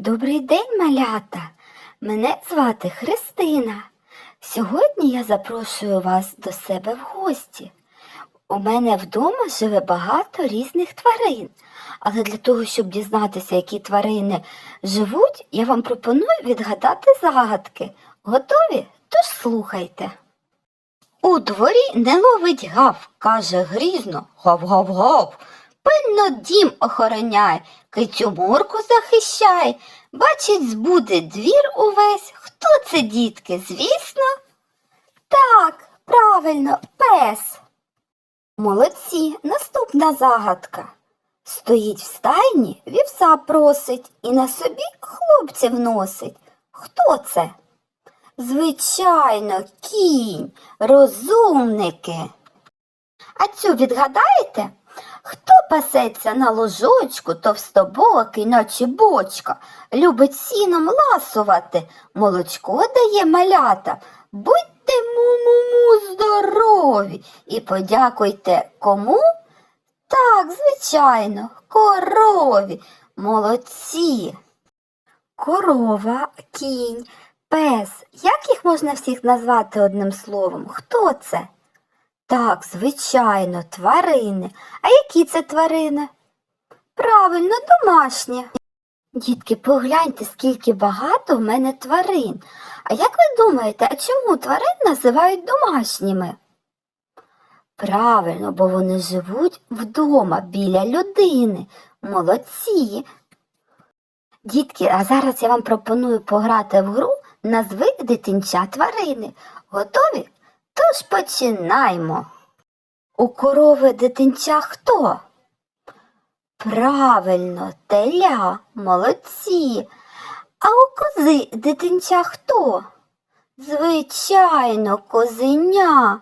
Добрий день, малята! Мене звати Христина. Сьогодні я запрошую вас до себе в гості. У мене вдома живе багато різних тварин, але для того, щоб дізнатися, які тварини живуть, я вам пропоную відгадати загадки. Готові? Тож слухайте. У дворі не ловить гав, каже грізно, гав-гав-гав. Пильно дім охороняй, кицю захищай. Бачить, збуде двір увесь. Хто це, дітки? Звісно? Так, правильно, пес. Молодці, наступна загадка. Стоїть в стайні, вівса просить і на собі хлопців носить. Хто це? Звичайно, кінь, розумники. А цю відгадаєте? Хто пасеться на ложочку, товстобокий, наче бочка, любить сіном ласувати, молочко дає малята. Будьте му-му-му здорові і подякуйте кому? Так, звичайно, корові, молодці. Корова, кінь, пес. Як їх можна всіх назвати одним словом? Хто це? Так, звичайно, тварини. А які це тварини? Правильно, домашні. Дітки, погляньте, скільки багато в мене тварин. А як ви думаєте, а чому тварин називають домашніми? Правильно, бо вони живуть вдома біля людини. Молодці. Дітки, а зараз я вам пропоную пограти в гру назви дитинча тварини. Готові? Тож починаймо. У корови дитинча хто? Правильно, теля, молодці. А у кози дитинча хто? Звичайно, козеня.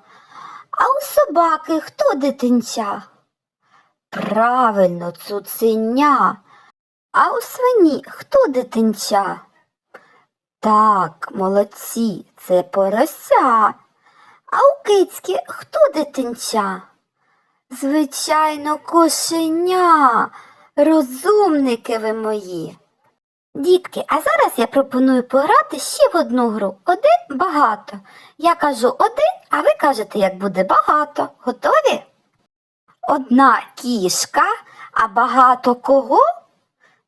А у собаки хто дитинча? Правильно, цуценя. А у свині хто дитинча? Так, молодці, це порося. А у кицьки хто дитинча? Звичайно, кошеня, розумники ви мої. Дітки, а зараз я пропоную пограти ще в одну гру. Один багато. Я кажу один, а ви кажете, як буде багато. Готові? Одна кішка, а багато кого?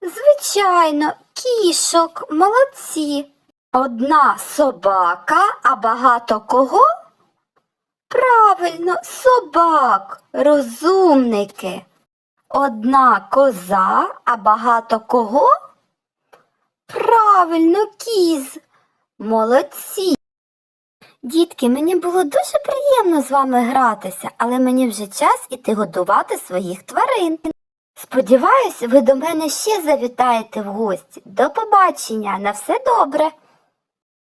Звичайно, кішок, молодці. Одна собака, а багато кого? Правильно, собак, розумники. Одна коза, а багато кого? Правильно, кіз. Молодці. Дітки, мені було дуже приємно з вами гратися, але мені вже час іти годувати своїх тварин. Сподіваюсь, ви до мене ще завітаєте в гості. До побачення, на все добре.